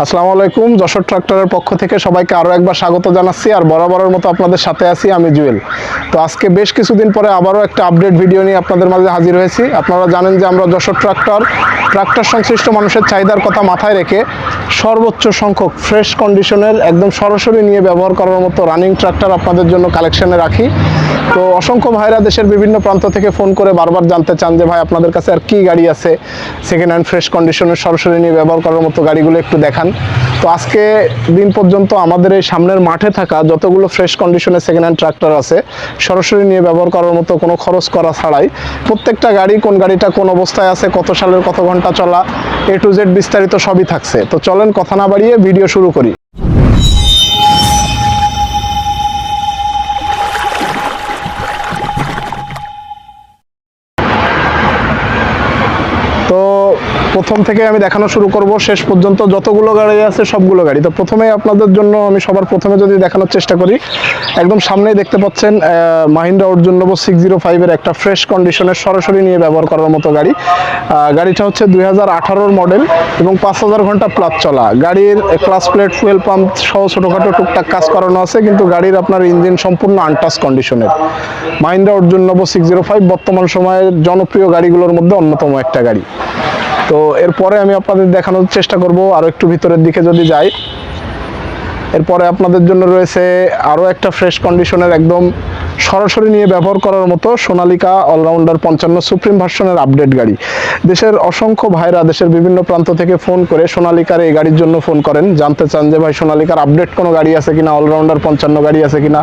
আসসালামু আলাইকুম, যশোর ট্রাক্টরের পক্ষ থেকে সবাইকে আরও একবার স্বাগত জানাচ্ছি আর বরাবরের মতো আপনাদের সাথে আছি আমি জুয়েল। তো আজকে বেশ কিছুদিন পরে আবারও একটা আপডেট ভিডিও নিয়ে আপনাদের মাঝে হাজির হয়েছি। আপনারা জানেন যে আমরা যশোর ট্রাক্টর ট্রাক্টর সংশ্লিষ্ট মানুষের চাহিদার কথা মাথায় রেখে সর্বোচ্চ সংখ্যক ফ্রেশ কন্ডিশনের একদম সরাসরি নিয়ে ব্যবহার করার মতো রানিং ট্রাক্টর আপনাদের জন্য কালেকশনে রাখি। তো অসংখ্য ভাইরা দেশের বিভিন্ন প্রান্ত থেকে ফোন করে বারবার জানতে চান যে ভাই আপনাদের কাছে আর কি গাড়ি আছে? সেকেন্ড হ্যান্ড ফ্রেশ কন্ডিশনের সরাসরি নিয়ে ব্যবহার করার মতো গাড়িগুলো একটু দেখান। তো আজকে দিন পর্যন্ত আমাদের এই সামনের মাঠে থাকা যতগুলো ফ্রেশ কন্ডিশনে সেকেন্ড হ্যান্ড ট্রাক্টর আছে, সরাসরি নিয়ে ব্যবহার করার মতো কোনো খরচ করা ছাড়াই প্রত্যেকটা গাড়ি কোন গাড়িটা কোন অবস্থায় আছে, কত সালের কত ঘণ্টা চলা এ টু জেড বিস্তারিত সবই থাকছে। তো চলেন কথা না বাড়িয়ে ভিডিও শুরু করি। প্রথম থেকে আমি দেখানো শুরু করব, শেষ পর্যন্ত যতগুলো গাড়ি আছে সবগুলো গাড়ি। তো প্রথমে আপনাদের জন্য আমি সবার প্রথমে যদি দেখানোর চেষ্টা করি, একদম সামনেই দেখতে পাচ্ছেন মাহিন্দ্রা অর্জুন নব সিক্স জিরো ফাইভের একটা ফ্রেশ কন্ডিশনের সরাসরি নিয়ে ব্যবহার করার মতো গাড়ি। গাড়িটা হচ্ছে দুই হাজার মডেল এবং পাঁচ হাজার ঘণ্টা প্লাস চলা। গাড়ির ক্লাস প্লেট ফুয়েল পাম্প সহ ছোটোখাটো টুকটাক কাজ করানো আছে, কিন্তু গাড়ির আপনার ইঞ্জিন সম্পূর্ণ আনটাস কন্ডিশনের মাহিন্দ্রা অর্জুন নব সিক্স জিরো ফাইভ বর্তমান সময়ের জনপ্রিয় গাড়িগুলোর মধ্যে অন্যতম একটা গাড়ি। তো এরপরে আমি আপনাদের দেখানোর চেষ্টা করব আরও একটু ভিতরের দিকে যদি যাই। এরপরে আপনাদের জন্য রয়েছে আরও একটা ফ্রেশ কন্ডিশনের একদম সরাসরি নিয়ে ব্যবহার করার মতো সোনালিকা অলরাউন্ডার পঞ্চান্ন সুপ্রিম ভার্সনের আপডেট গাড়ি। দেশের অসংখ্য ভাইরা দেশের বিভিন্ন প্রান্ত থেকে ফোন করে সোনালিকার এই গাড়ির জন্য ফোন করেন। জানতে চান যে ভাই, সোনালিকার আপডেট কোনো গাড়ি আছে কিনা অলরাউন্ডার পঞ্চান্ন গাড়ি আছে কিনা?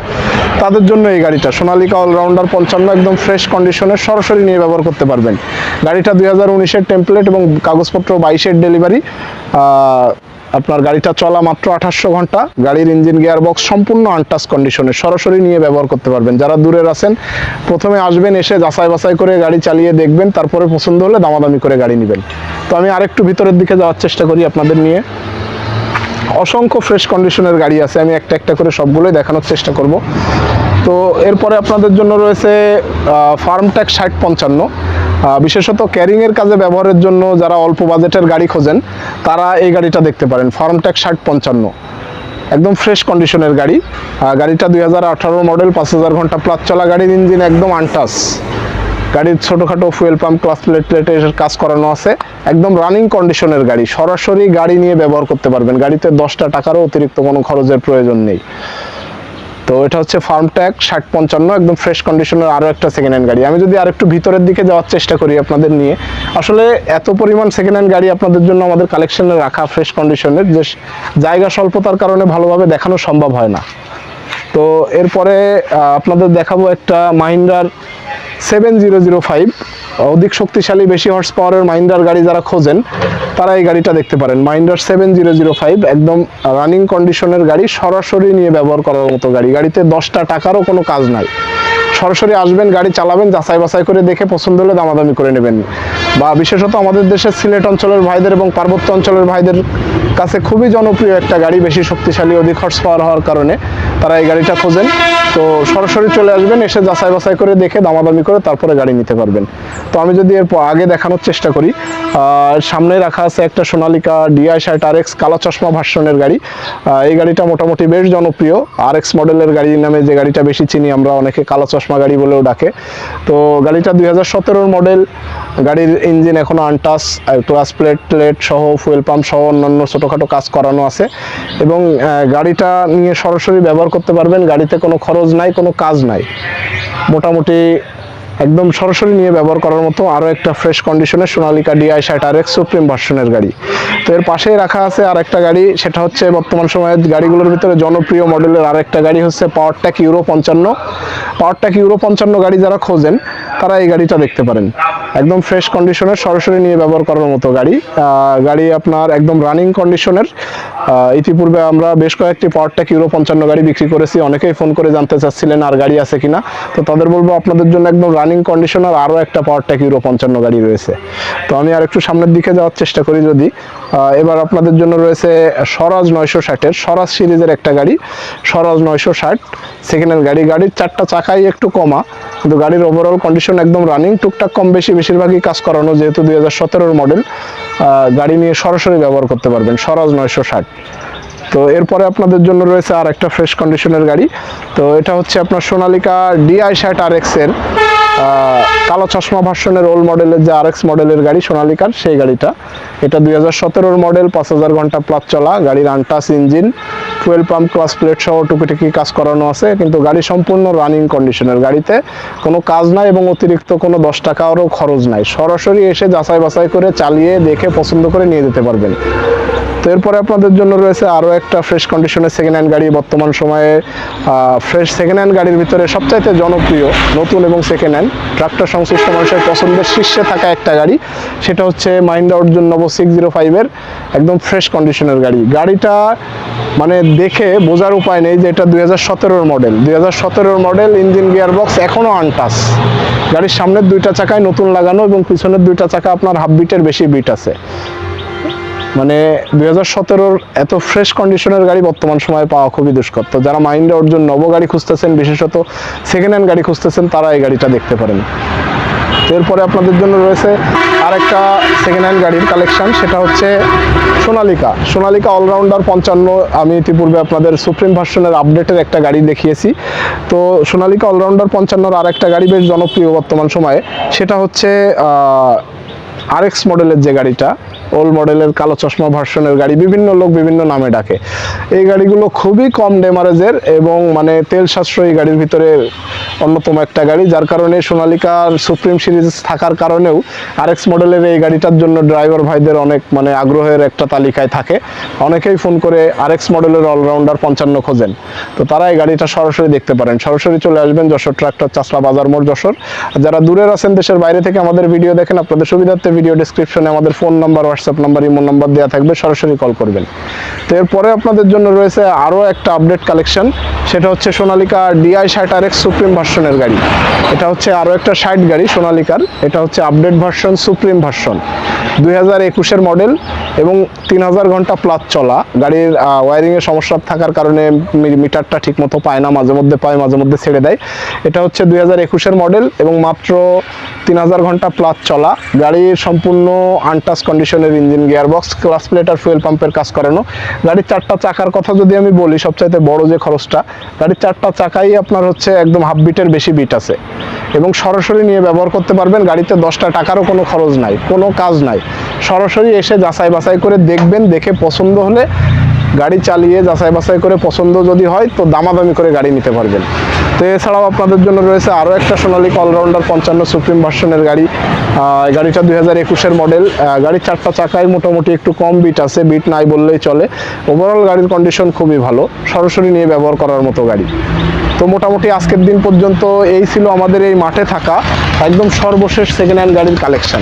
তাদের জন্য এই গাড়িটা। সোনালিকা অলরাউন্ডার পঞ্চান্ন একদম ফ্রেশ কন্ডিশনে সরাসরি নিয়ে ব্যবহার করতে পারবেন। গাড়িটা দুই হাজার উনিশের টেমপ্লেট এবং কাগজপত্র বাইশের ডেলিভারি আপনার গাড়িটা চলা মাত্র আঠাশশো ঘণ্টা। গাড়ির ইঞ্জিন গিয়ার বক্স সম্পূর্ণ আনটাচ কন্ডিশনে সরাসরি নিয়ে ব্যবহার করতে পারবেন। যারা দূরের আছেন, প্রথমে আসবেন, এসে যাচাই বাছাই করে গাড়ি চালিয়ে দেখবেন, তারপরে পছন্দ হলে দামাদামি করে গাড়ি নেবেন। তো আমি আরেকটু ভিতরের দিকে যাওয়ার চেষ্টা করি আপনাদের নিয়ে। অসংখ্য ফ্রেশ কন্ডিশনের গাড়ি আছে, আমি একটা একটা করে সবগুলোই দেখানোর চেষ্টা করব। তো এরপরে আপনাদের জন্য রয়েছে ফার্ম ট্যাক্স ষাট পঞ্চান্ন। বিশেষত ক্যারিংয়ের কাজে ব্যবহারের জন্য যারা অল্প বাজেটের গাড়ি খোঁজেন, তারা এই গাড়িটা দেখতে পারেন। ফার্ম ট্যাক্স ষাট পঞ্চান্ন। একদম ফ্রেশ কন্ডিশনের গাড়ি। গাড়িটা দুই হাজার আঠারো মডেল পাঁচ হাজার ঘণ্টা প্লাস চলা, গাড়ির ইঞ্জিন একদম আনটাস গাড়ির ছোটোখাটো ফুয়েল পাম্প ক্লাস প্লেট প্লেটে এসে কাজ করানো আছে। একদম রানিং কন্ডিশনের গাড়ি। সরাসরি গাড়ি নিয়ে ব্যবহার করতে পারবেন। গাড়িতে দশটা টাকারও অতিরিক্ত কোনো খরচের প্রয়োজন নেই। তো এটা হচ্ছে ফার্ম ট্যাগ ষাট পঞ্চান্ন, একদম ফ্রেশ কন্ডিশনের আরও একটা সেকেন্ড হ্যান্ড গাড়ি। আমি যদি আর একটু ভিতরের দিকে যাওয়ার চেষ্টা করি আপনাদের নিয়ে, আসলে এত পরিমাণ সেকেন্ড হ্যান্ড গাড়ি আপনাদের জন্য আমাদের কালেকশনে রাখা ফ্রেশ কন্ডিশনের যে জায়গা স্বল্পতার কারণে ভালোভাবে দেখানো সম্ভব হয় না। তো এরপরে আপনাদের দেখাবো একটা মাহিন্দ্রার সেভেন জিরো জিরো ফাইভ, অধিক শক্তিশালী, বেশি হর্স পাওয়ারের মাইন্ডার গাড়ি যারা খোঁজেন, তারা এই গাড়িটা দেখতে পারেন। মাইন্ডার সেভেন জিরো জিরো ফাইভ, একদম রানিং কন্ডিশনের গাড়ি, সরাসরি নিয়ে ব্যবহার করার মতো গাড়ি। গাড়িতে দশটা টাকারও কোনো কাজ নাই। সরাসরি আসবেন, গাড়ি চালাবেন, যাচাই বাছাই করে দেখে পছন্দ হলে দামাদামি করে নেবেন। বা বিশেষত আমাদের দেশের সিলেট অঞ্চলের ভাইদের এবং পার্বত্য অঞ্চলের ভাইদের কাছে খুবই জনপ্রিয় একটা গাড়ি, বেশি শক্তিশালী, অধিক হর্স পাওয়ার হওয়ার কারণে তারা এই গাড়িটা খোঁজেন। তো সরাসরি চলে আসবেন, এসে যাচাই বাছাই করে দেখে দামাদামি করে তারপরে গাড়ি নিতে পারবেন। তো আমি যদি এর আগে দেখানোর চেষ্টা করি সামনে রাখা আছে একটা সোনালিকা ডিআই ষাট আর এক্স কালো চশমা ভার্সনের গাড়ি। এই গাড়িটা মোটামুটি বেশ জনপ্রিয়। আর এক্স মডেলের গাড়ি নামে যে গাড়িটা বেশি চিনি আমরা অনেকে, কালো চশমা গাড়ি বলেও ডাকে। তো গাড়িটা দুই হাজার মডেল গাড়ির ইঞ্জিন এখনও আনটাস ক্লাস প্লেট প্লেট সহ ফুয়েল পাম্প সহ অন্যান্য ছোটোখাটো কাজ করানো আছে। এবং গাড়িটা নিয়ে সরাসরি ব্যবহার করতে পারবেন, গাড়িতে কোনো খরচ নাই, কোনো কাজ নাই। মোটামুটি একদম সরাসরি নিয়ে ব্যবহার করার মতো আরও একটা ফ্রেশ কন্ডিশনের সোনালিকা ডিআই ষাট আর এক্স সুপ্রিম ভার্সনের গাড়ি। তো এর পাশেই রাখা আছে আর একটা গাড়ি, সেটা হচ্ছে বর্তমান সময়ের গাড়িগুলোর ভিতরে জনপ্রিয় মডেলের আর একটা গাড়ি হচ্ছে পাওয়ার ট্যাক ইউরো পঞ্চান্ন। পাওয়ার ট্যাক ইউরো পঞ্চান্ন গাড়ি যারা খোঁজেন, তারা এই গাড়িটা দেখতে পারেন। একদম ফ্রেশ কন্ডিশনের সরাসরি নিয়ে ব্যবহার করার মতো গাড়ি। গাড়ি আপনার একদম রানিং কন্ডিশনের ইতিপূর্বে আমরা বেশ কয়েকটি পাওয়ার ট্যাক ইউরো পঞ্চান্ন গাড়ি বিক্রি করেছি। অনেকেই ফোন করে জানতে চাচ্ছিলেন আর গাড়ি আছে কিনা। তো তাদের বলব আপনাদের জন্য একদম রানিং কন্ডিশনার আরও একটা পাওয়ার ট্যাক ইউরো পঞ্চান্ন গাড়ি রয়েছে। তো আমি আর একটু সামনের দিকে যাওয়ার চেষ্টা করি যদি। এবার আপনাদের জন্য রয়েছে স্বরাজ নয়শো ষাটের স্বরাজ সিরিজের একটা গাড়ি। স্বরাজ নয়শো ষাট সেকেন্ড হ্যান্ড গাড়ি। গাড়ির চারটা চাকাই একটু কমা, কিন্তু গাড়ির ওভারঅল কন্ডিশন একদম রানিং টুকটাক কম বেশি বেশিরভাগই কাজ করানো যেহেতু দুই হাজার সতেরোর মডেল গাড়ি নিয়ে সরাসরি ব্যবহার করতে পারবেন স্বরাজ নয়শো ষাট। তো এরপরে আপনাদের জন্য রয়েছে আর একটা ফ্রেশ কন্ডিশনের গাড়ি। তো এটা হচ্ছে আপনার সোনালিকা ডিআই ষাট আর এক্সের কালো চশমা ভার্সনের ওল্ড মডেলের যে আর এক্স মডেলের গাড়ি সোনালিকার, সেই গাড়িটা। এটা দুই হাজার সতেরোর মডেল পাঁচ হাজার ঘণ্টা প্লাস চলা, গাড়ির untouch engine fuel pump clutch plate সহ টুকিটাকি কাজ করানো আছে, কিন্তু গাড়ি সম্পূর্ণ রানিং কন্ডিশনের গাড়িতে কোনো কাজ নাই এবং অতিরিক্ত কোনো দশ টাকারও খরচ নাই। সরাসরি এসে যাচাই বাছাই করে চালিয়ে, দেখে, পছন্দ করে নিয়ে যেতে পারবেন। তো এরপরে আপনাদের জন্য রয়েছে আরও একটা ফ্রেশ কন্ডিশনের সেকেন্ড হ্যান্ড গাড়ি বর্তমান সময়ে ফ্রেশ সেকেন্ড হ্যান্ড গাড়ির ভিতরে সবচাইতে জনপ্রিয় নতুন এবং সেকেন্ড হ্যান্ড ট্রাক্টর সংশ্লিষ্ট মানুষের পছন্দের শীর্ষে থাকা একটা গাড়ি, সেটা হচ্ছে মাহিন্দ্রা অর্জুন নব সিক্স জিরো ফাইভের একদম ফ্রেশ কন্ডিশনের গাড়ি। গাড়িটা মানে দেখে বোঝার উপায় নেই যে এটা দুই হাজার সতেরোর মডেল দুই হাজার সতেরোর মডেল ইঞ্জিন গিয়ার বক্স এখনও আনটাস গাড়ির সামনের দুইটা চাকায় নতুন লাগানো এবং পিছনের দুইটা চাকা আপনার হাফ বিটের বেশি বিট আছে। মানে দুই হাজার সতেরোর এত ফ্রেশ কন্ডিশনের গাড়ি বর্তমান সময়ে পাওয়া খুবই দুষ্কর। তো যারা মাইন্ডে অর্জুন নব গাড়ি খুঁজতেছেন, বিশেষত সেকেন্ড হ্যান্ড গাড়ি খুঁজতেছেন, তারা এই গাড়িটা দেখতে পারেন। এরপরে আপনাদের জন্য রয়েছে আরেকটা সেকেন্ড হ্যান্ড গাড়ির কালেকশন সেটা হচ্ছে সোনালিকা। সোনালিকা অলরাউন্ডার পঞ্চান্ন। আমি ইতিপূর্বে আপনাদের সুপ্রিম ভার্সনের আপডেটের একটা গাড়ি দেখিয়েছি। তো সোনালিকা অলরাউন্ডার পঞ্চান্নর আর একটা গাড়ি বেশ জনপ্রিয় বর্তমান সময়ে। সেটা হচ্ছে আরএক্স মডেলের যে গাড়িটা ওল্ড মডেলের কালো চশমা ভার্সনের গাড়ি, বিভিন্ন লোক বিভিন্ন নামে ডাকে। এই গাড়িগুলো খুবই কম ডেমারেজের এবং মানে তেল সাশ্রয়ী গাড়ির ভিতরে অন্যতম একটা গাড়ি, যার কারণে সোনালিকার সুপ্রিম সিরিজ থাকার কারণেও আরএক্স মডেলের এই গাড়িটার জন্য ড্রাইভার ভাইদের অনেক মানে আগ্রহের একটা তালিকায় থাকে। অনেকেই ফোন করে আরএক্স মডেলের অলরাউন্ডার পঞ্চান্ন খোঁজেন। তো তারা এই গাড়িটা সরাসরি দেখতে পারেন। সরাসরি চলে আসবেন যশোর ট্রাক্টর চাষলা বাজার মোড়, যশোর। আর যারা দূরের আছেন দেশের বাইরে থেকে আমাদের ভিডিও দেখেন, আপনাদের সুবিধার্থে ভিডিও ডিসক্রিপশনে আমাদের phone number WhatsApp number imo number দেওয়া থাকবে, সরাসরি কল করবেন। তো এরপরে আপনাদের জন্য রয়েছে আরও একটা আপডেট কালেকশন সেটা হচ্ছে সোনালিকা ডিআই ষাট আর এক্স সুপ্রিম ভার্সনের গাড়ি। এটা হচ্ছে আরও একটা ষাট গাড়ি সোনালিকার, এটা হচ্ছে আপডেট ভার্সন সুপ্রিম ভার্সন দুই হাজার একুশের মডেল এবং তিন হাজার ঘণ্টা প্লাস চলা। গাড়ির ওয়ারিংয়ের সমস্যা থাকার কারণে মিটারটা ঠিক মতো পায় না, মাঝে মধ্যে পায়, মাঝে মধ্যে ছেড়ে দেয়। এটা হচ্ছে দুই হাজার একুশের মডেল এবং মাত্র তিন হাজার ঘণ্টা প্লাস চলা। গাড়ির সম্পূর্ণ আনটাচ কন্ডিশনের ইঞ্জিন, গিয়ারবক্স ক্লাস প্লেট আর ফুয়েল পাম্পের কাজ করানো। গাড়ির চারটা চাকার কথা যদি আমি বলি, সবচাইতে বড় যে খরচটা, গাড়ির চারটা চাকাই আপনার হচ্ছে একদম হাফ বিটের বেশি বিট আছে। এবং সরাসরি নিয়ে ব্যবহার করতে পারবেন, গাড়িতে দশটা টাকারও কোনো খরচ নাই, কোনো কাজ নাই। সরাসরি এসে যাচাই বাছাই করে দেখবেন, দেখে পছন্দ হলে গাড়ি চালিয়ে যাচাই বাছাই করে পছন্দ যদি হয়, তো দামাদামি করে গাড়ি নিতে পারবেন। তো এছাড়াও আপনাদের জন্য রয়েছে আরও একটা সোনালিক অলরাউন্ডার পঞ্চান্ন সুপ্রিম ভার্সনের গাড়ি। গাড়িটা দুই হাজার একুশের মডেল গাড়ির চারটা চাকায় মোটামুটি একটু কম বিট আছে বিট নাই বললেই চলে। ওভারঅল গাড়ির কন্ডিশন খুবই ভালো, সরাসরি নিয়ে ব্যবহার করার মতো গাড়ি। তো মোটামুটি আজকের দিন পর্যন্ত এই ছিল আমাদের এই মাঠে থাকা, একদম সর্বশেষ সেকেন্ড হ্যান্ড গাড়ির কালেকশন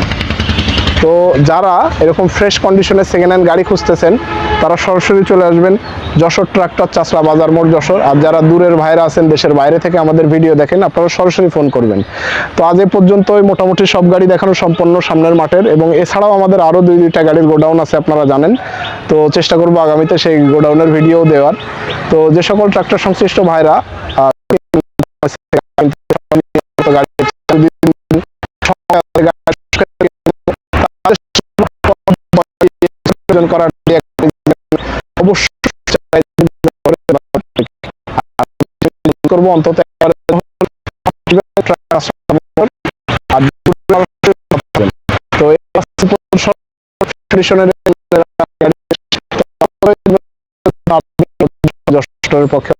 তো যারা এরকম ফ্রেশ কন্ডিশনের সেকেন্ড হ্যান্ড গাড়ি খুঁজতেছেন, তারা সরাসরি চলে আসবেন যশোর ট্রাক্টর চাষরা বাজার মোড় যশোর। আর যারা দূরের ভাইরা আছেন, দেশের বাইরে থেকে আমাদের ভিডিও দেখেন, আপনারা সরাসরি ফোন করবেন। তো আজ এ পর্যন্তই, মোটামুটি সব গাড়ি দেখানো সম্পন্ন সামনের মাঠের এবং এছাড়াও আমাদের আরও দুই, দুইটা গাড়ির গোডাউন আছে আপনারা জানেন। তো চেষ্টা করব আগামীতে সেই গোডাউনের ভিডিও দেওয়ার। তো যে সকল ট্রাক্টর সংশ্লিষ্ট ভাইরা করব অন্তত তো পক্ষে